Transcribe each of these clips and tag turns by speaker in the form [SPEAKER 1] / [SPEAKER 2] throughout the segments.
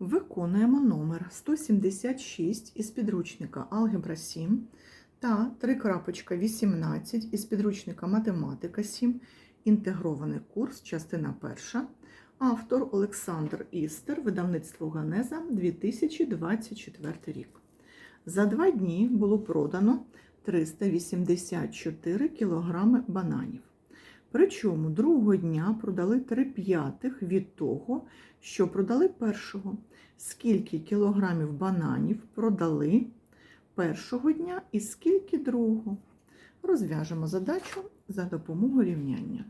[SPEAKER 1] Виконуємо номер 176 із підручника Алгебра 7 та 3.18 із підручника Математика 7. Інтегрований курс, частина 1. Автор Олександр Істер, видавництво Ганеза 2024 рік. За два дні було продано 384 кг бананів. Причому другого дня продали 3 п'ятих від того, що продали першого. Скільки кілограмів бананів продали першого дня і скільки другого? Розв'яжемо задачу за допомогою рівняння.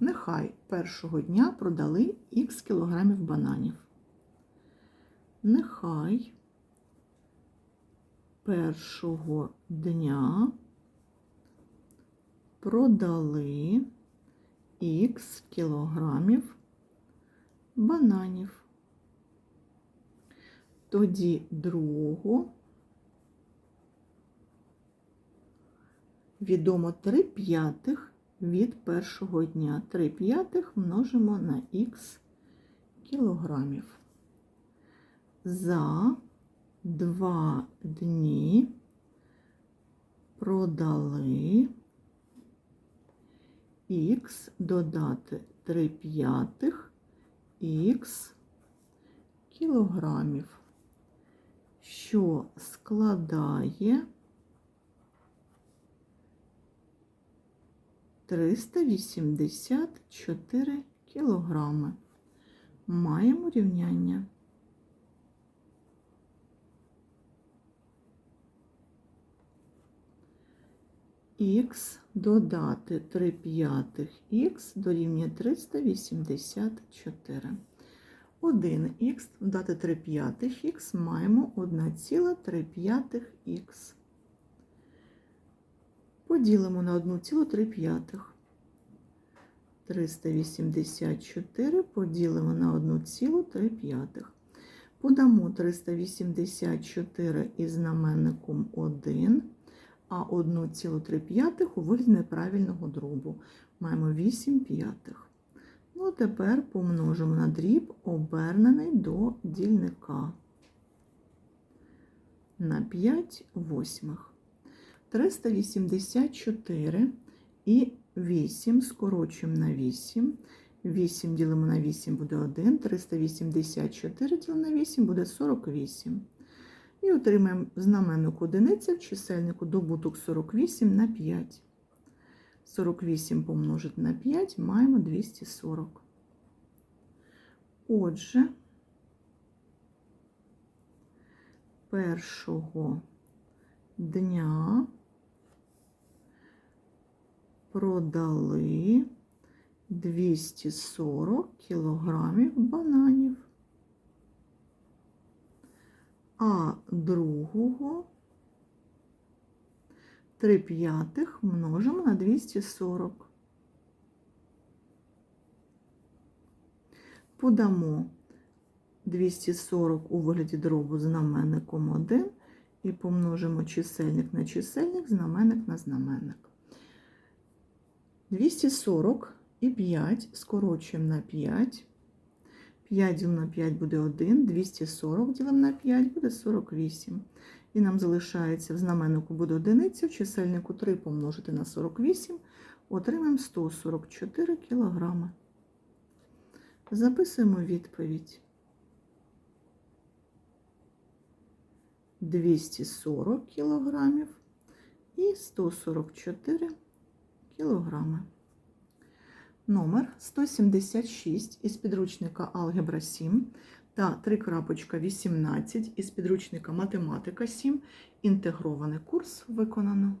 [SPEAKER 1] Нехай першого дня продали х кілограмів бананів. Нехай першого дня продали х кілограмів бананів. Тоді другого відомо 3 п'ятих від першого дня. 3 п'ятих множимо на х кілограмів. За два дні продали х додати 3 п'ятих х кілограмів, що складає 384 кілограми. Маємо рівняння. Х додати 3 п'ятих х дорівнює 384. 1х додати 3 п'ятих х маємо 1,3 п'ятих х. Поділимо на 1,3 п'ятих. 384 поділимо на 1,3 п'ятих. Подамо 384 із знаменником 1 а 1,3 у вигляді неправильного дробу. Маємо 8 п'ятих. Ну, тепер помножимо на дріб, обернений до дільника. На 5 восьмих. 384 і 8 скорочуємо на 8. 8 ділимо на 8 буде 1. 384 ділимо на 8 буде 48. І отримаємо знаменник одиниця в чисельнику добуток 48 на 5. 48 помножити на 5 маємо 240. Отже, першого дня продали 240 кілограмів бананів а другого 3 п'ятих множимо на 240. Подамо 240 у вигляді дробу знаменником 1 і помножимо чисельник на чисельник, знаменник на знаменник. 240 і 5 скорочуємо на 5. 5 ділимо на 5 буде 1, 240 ділимо на 5 буде 48. І нам залишається в знаменнику буде одиниця, в чисельнику 3 помножити на 48, отримаємо 144 кілограми. Записуємо відповідь. 240 кілограмів і 144 кілограми. Номер 176 із підручника Алгебра 7 та 3.18 із підручника Математика 7. Інтегрований курс виконано.